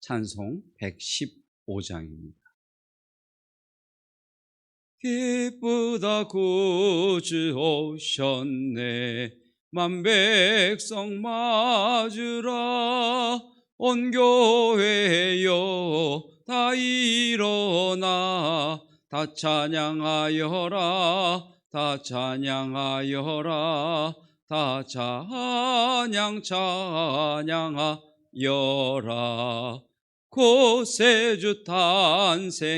찬송 115장입니다. 기쁘다 구주 오셨네. 만 백성 맞으라. 온 교회여 다 일어나. 다 찬양하여라. 다 찬양하여라. 다 찬양 찬양하여라 고세주 탄생했으니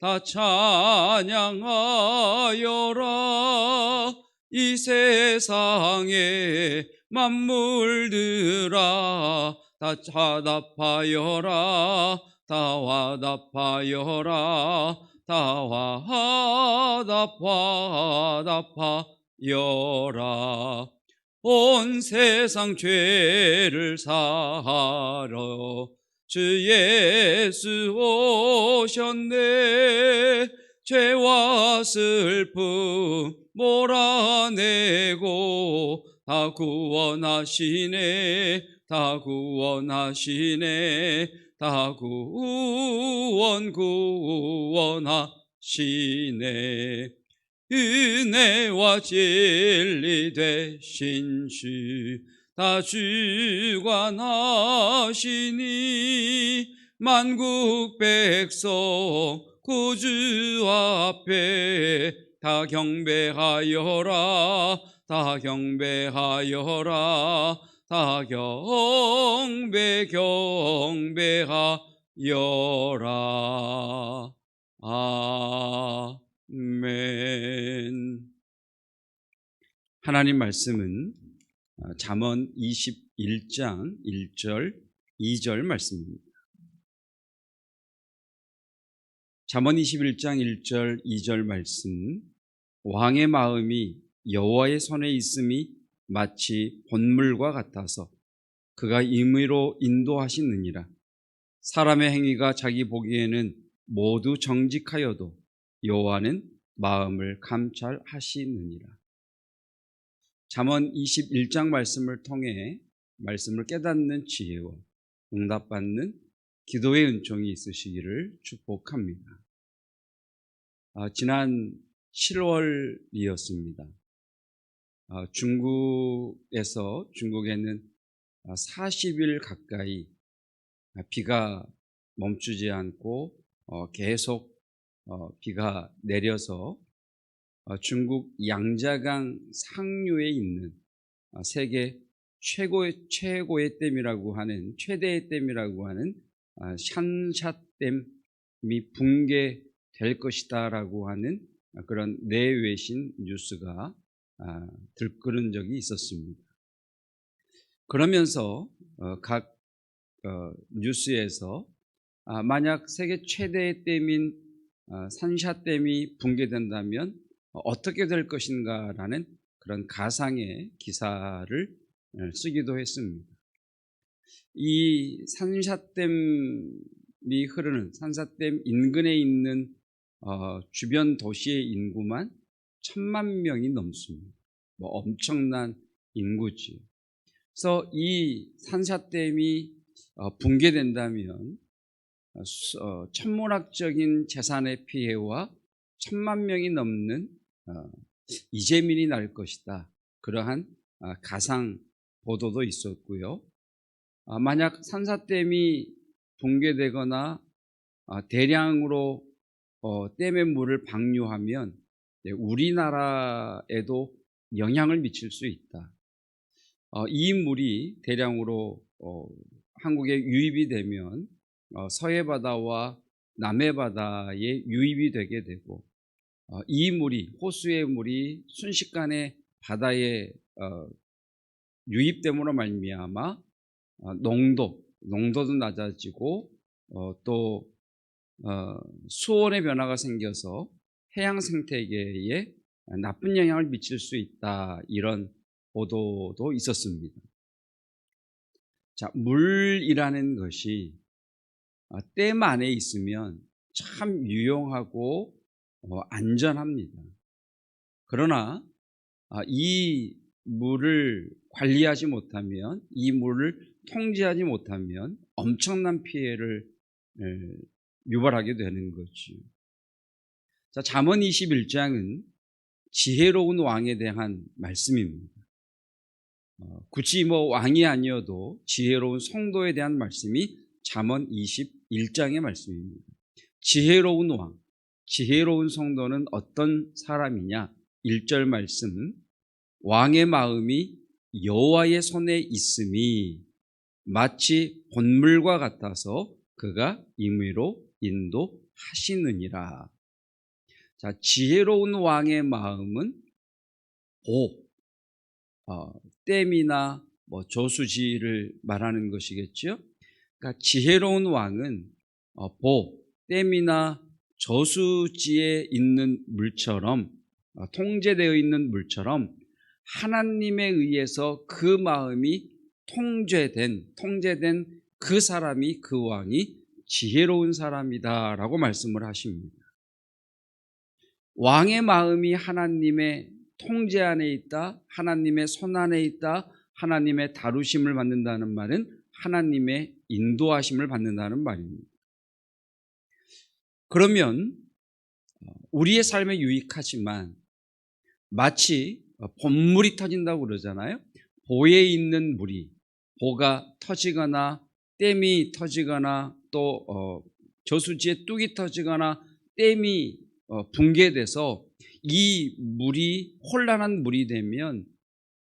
다 찬양하여라. 이 세상에 만물들아 다 화답하여라. 다 화답하여라. 다 화답 화답하여라 온 세상 죄를 사하러 주 예수 오셨네. 죄와 슬픔 몰아내고 다 구원하시네. 다 구원하시네. 다 구원 구원하시네 은혜와 진리 되신 주 다 주관하시니 만국 백성 구주 앞에 다 경배하여라 다 경배하여라 다 경배 경배하여라. 아멘 하나님 말씀은 잠언 21장 1절 2절 말씀입니다. 잠언 21장 1절 2절 말씀. 왕의 마음이 여호와의 손에 있음이 마치 본물과 같아서 그가 임의로 인도하시느니라. 사람의 행위가 자기 보기에는 모두 정직하여도 여호와는 마음을 감찰하시느니라 잠언 21장 말씀을 통해 말씀을 깨닫는 지혜와 응답받는 기도의 은총이 있으시기를 축복합니다. 아, 지난 7월이었습니다. 아, 중국에서 중국에는 40일 가까이 비가 멈추지 않고 어, 계속 어, 비가 내려서 어, 중국 양자강 상류에 있는 세계 최고의 최고의 댐이라고 하는 최대의 댐이라고 하는 샨샤댐이 붕괴될 것이다라고 하는 그런 내외신 뉴스가 들끓은 적이 있었습니다. 그러면서 각 뉴스에서 아, 만약 세계 최대의 댐인 산샤댐이 붕괴된다면 어떻게 될 것인가라는 그런 가상의 기사를 쓰기도 했습니다. 이 산샤댐이 흐르는 산샤댐 인근에 있는 어, 주변 도시의 인구만 천만 명이 넘습니다. 뭐 엄청난 인구지. 그래서 이 산샤댐이 어, 붕괴된다면 어, 천문학적인 재산의 피해와 천만 명이 넘는 어, 이재민이 날 것이다. 그러한 아, 가상 보도도 있었고요. 아, 만약 산사댐이 붕괴되거나 아, 대량으로 어, 댐의 물을 방류하면 네, 우리나라에도 영향을 미칠 수 있다. 어, 이 물이 대량으로 어, 한국에 유입이 되면 어, 서해 바다와 남해 바다에 유입이 되게 되고 어, 이 물이 호수의 물이 순식간에 바다에 어, 유입됨으로 말미암아 어, 농도 농도도 낮아지고 어, 또 어, 수온의 변화가 생겨서 해양 생태계에 나쁜 영향을 미칠 수 있다 이런 보도도 있었습니다. 자, 물이라는 것이 아, 댐 안에 있으면 참 유용하고 어, 안전합니다. 그러나 아, 이 물을 관리하지 못하면 이 물을 통제하지 못하면 엄청난 피해를 에, 유발하게 되는 거죠. 자, 잠언 21장은 지혜로운 왕에 대한 말씀입니다. 어, 굳이 뭐 왕이 아니어도 지혜로운 성도에 대한 말씀이 잠언 21장의 말씀입니다. 지혜로운 왕, 지혜로운 성도는 어떤 사람이냐? 1절 말씀. 왕의 마음이 여호와의 손에 있음이 마치 본물과 같아서 그가 임의로 인도하시느니라. 자, 지혜로운 왕의 마음은 보, 어, 댐이나 뭐 저수지를 말하는 것이겠죠. 그러니까 지혜로운 왕은 어, 보, 댐이나 저수지에 있는 물처럼 어, 통제되어 있는 물처럼 하나님에 의해서 그 마음이 통제된 통제된 그 사람이 그 왕이 지혜로운 사람이다라고 말씀을 하십니다. 왕의 마음이 하나님의 통제 안에 있다, 하나님의 손 안에 있다, 하나님의 다루심을 받는다는 말은 하나님의 인도하심을 받는다는 말입니다. 그러면 우리의 삶에 유익하지만 마치 본물이 터진다고 그러잖아요. 보에 있는 물이 보가 터지거나 댐이 터지거나 또 어, 저수지에 뚝이 터지거나 댐이 어, 붕괴돼서 이 물이 혼란한 물이 되면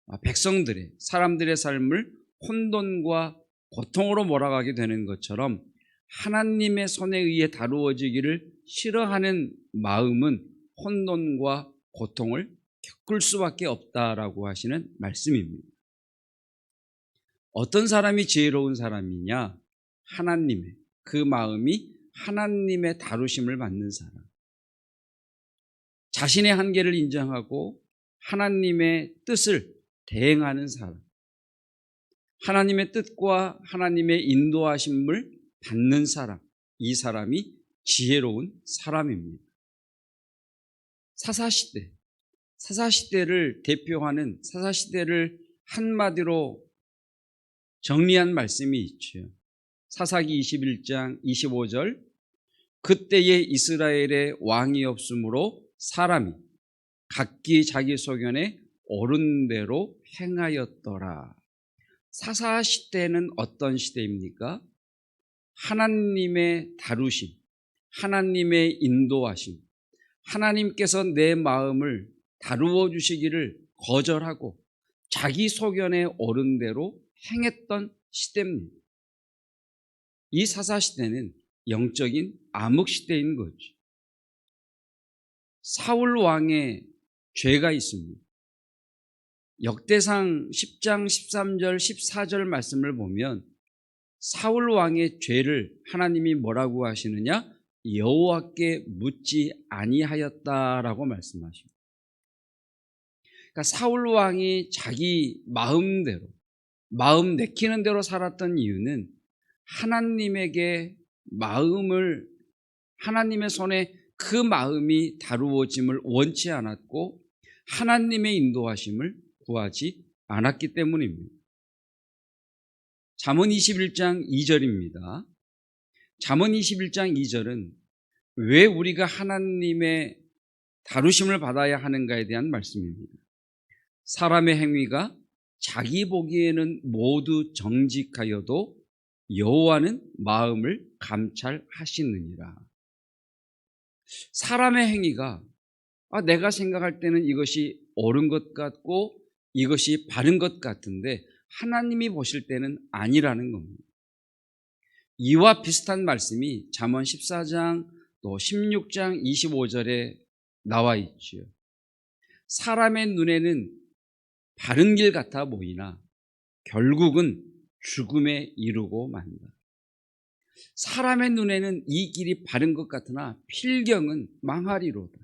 아, 백성들의 사람들의 삶을 혼돈과 고통으로 몰아가게 되는 것처럼 하나님의 손에 의해 다루어지기를 싫어하는 마음은 혼돈과 고통을 겪을 수밖에 없다라고 하시는 말씀입니다. 어떤 사람이 지혜로운 사람이냐? 하나님의 그 마음이 하나님의 다루심을 받는 사람. 자신의 한계를 인정하고 하나님의 뜻을 대행하는 사람. 하나님의 뜻과 하나님의 인도하심을 받는 사람. 이 사람이 지혜로운 사람입니다. 사사시대. 사사시대를 대표하는 사사시대를 한마디로 정리한 말씀이 있죠. 사사기 21장 25절 그때에 이스라엘의 왕이 없으므로 사람이 각기 자기 소견에 옳은 대로 행하였더라. 사사 시대는 어떤 시대입니까? 하나님의 다루심, 하나님의 인도하심, 하나님께서 내 마음을 다루어 주시기를 거절하고 자기 소견에 옳은 대로 행했던 시대입니다. 이 사사 시대는 영적인 암흑 시대인 거죠. 사울 왕의 죄가 있습니다. 역대상 10장 13절 14절 말씀을 보면 사울 왕의 죄를 하나님이 뭐라고 하시느냐? 여호와께 묻지 아니하였다라고 말씀하십니다. 그러니까 사울 왕이 자기 마음대로 마음 내키는 대로 살았던 이유는 하나님에게 마음을 하나님의 손에 그 마음이 다루어짐을 원치 않았고 하나님의 인도하심을 구하지 않았기 때문입니다. 잠언 21장 2절입니다. 잠언 21장 2절은 왜 우리가 하나님의 다루심을 받아야 하는가에 대한 말씀입니다. 사람의 행위가 자기 보기에는 모두 정직하여도 여호와는 마음을 감찰하시느니라. 사람의 행위가 아, 내가 생각할 때는 이것이 옳은 것 같고 이것이 바른 것 같은데 하나님이 보실 때는 아니라는 겁니다. 이와 비슷한 말씀이 잠언 14장 또 16장 25절에 나와 있지요. 사람의 눈에는 바른 길 같아 보이나 결국은 죽음에 이르고 만다. 사람의 눈에는 이 길이 바른 것 같으나 필경은 망하리로다.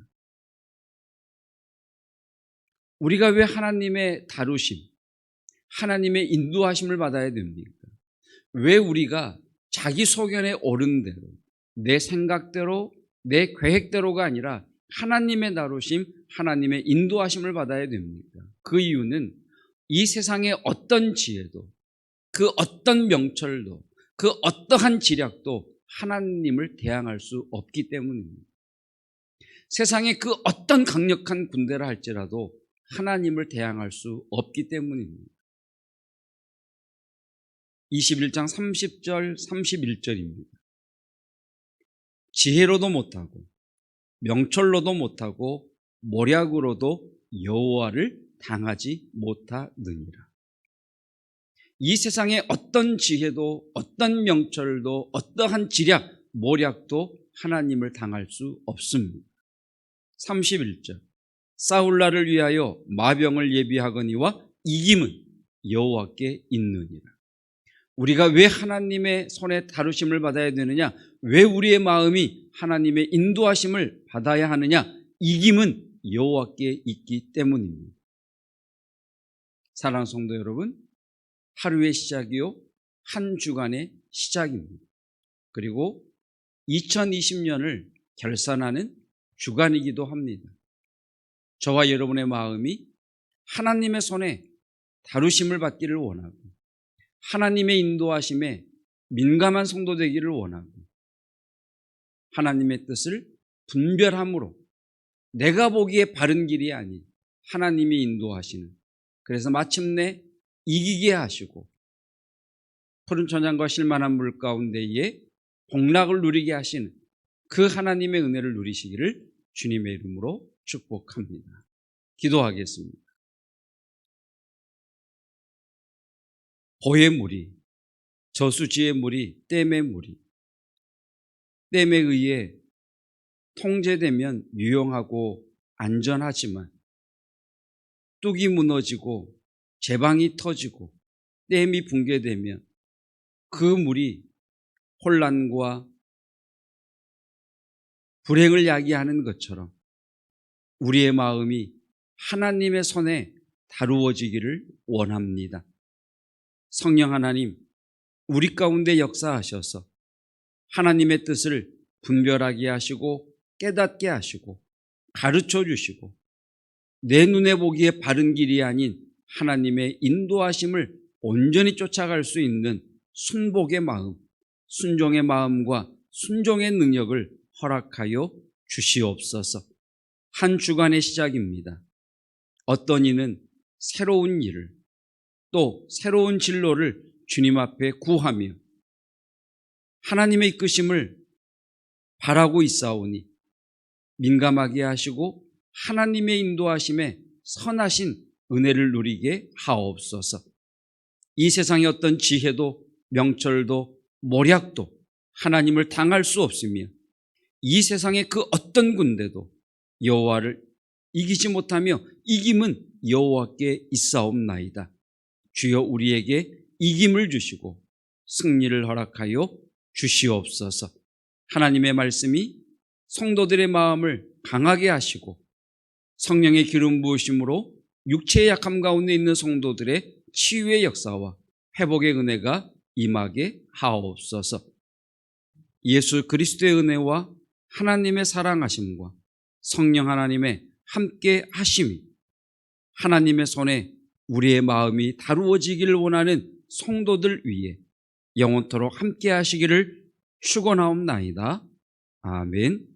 우리가 왜 하나님의 다루심, 하나님의 인도하심을 받아야 됩니까? 왜 우리가 자기 소견에 옳은 대로, 내 생각대로, 내 계획대로가 아니라 하나님의 다루심, 하나님의 인도하심을 받아야 됩니까? 그 이유는 이 세상의 어떤 지혜도, 그 어떤 명철도, 그 어떠한 지략도 하나님을 대항할 수 없기 때문입니다. 세상에 그 어떤 강력한 군대라 할지라도 하나님을 대항할 수 없기 때문입니다. 21장 30절, 31절입니다. 지혜로도 못하고 명철로도 못하고 모략으로도 여호와를 당하지 못하느니라. 이 세상에 어떤 지혜도 어떤 명철도 어떠한 지략, 모략도 하나님을 당할 수 없습니다. 31절 사울라를 위하여 마병을 예비하거니와 이김은 여호와께 있느니라. 우리가 왜 하나님의 손에 다루심을 받아야 되느냐? 왜 우리의 마음이 하나님의 인도하심을 받아야 하느냐? 이김은 여호와께 있기 때문입니다. 사랑하는 성도 여러분, 하루의 시작이요, 한 주간의 시작입니다. 그리고 2020년을 결산하는 주간이기도 합니다. 저와 여러분의 마음이 하나님의 손에 다루심을 받기를 원하고 하나님의 인도하심에 민감한 성도 되기를 원하고 하나님의 뜻을 분별함으로 내가 보기에 바른 길이 아닌 하나님이 인도하시는 그래서 마침내 이기게 하시고 푸른 천장과 실만한 물 가운데에 복락을 누리게 하시는 그 하나님의 은혜를 누리시기를 주님의 이름으로 축복합니다. 기도하겠습니다. 보의 물이, 저수지의 물이, 댐의 물이, 댐에 의해 통제되면 유용하고 안전하지만 뚝이 무너지고 제방이 터지고 댐이 붕괴되면 그 물이 혼란과 불행을 야기하는 것처럼 우리의 마음이 하나님의 손에 다루어지기를 원합니다. 성령 하나님, 우리 가운데 역사하셔서 하나님의 뜻을 분별하게 하시고 깨닫게 하시고 가르쳐 주시고 내 눈에 보기에 바른 길이 아닌 하나님의 인도하심을 온전히 쫓아갈 수 있는 순복의 마음, 순종의 마음과 순종의 능력을 허락하여 주시옵소서. 한 주간의 시작입니다. 어떤 이는 새로운 일을 또 새로운 진로를 주님 앞에 구하며 하나님의 이끄심을 바라고 있사오니 민감하게 하시고 하나님의 인도하심에 선하신 은혜를 누리게 하옵소서. 이 세상의 어떤 지혜도 명철도 모략도 하나님을 당할 수 없으며 이 세상의 그 어떤 군대도 여호와를 이기지 못하며 이김은 여호와께 있사옵나이다. 주여 우리에게 이김을 주시고 승리를 허락하여 주시옵소서. 하나님의 말씀이 성도들의 마음을 강하게 하시고 성령의 기름 부으심으로 육체의 약함 가운데 있는 성도들의 치유의 역사와 회복의 은혜가 임하게 하옵소서. 예수 그리스도의 은혜와 하나님의 사랑하심과 성령 하나님의 함께 하심이 하나님의 손에 우리의 마음이 다루어지기를 원하는 성도들 위해 영원토록 함께 하시기를 축원하옵나이다. 아멘.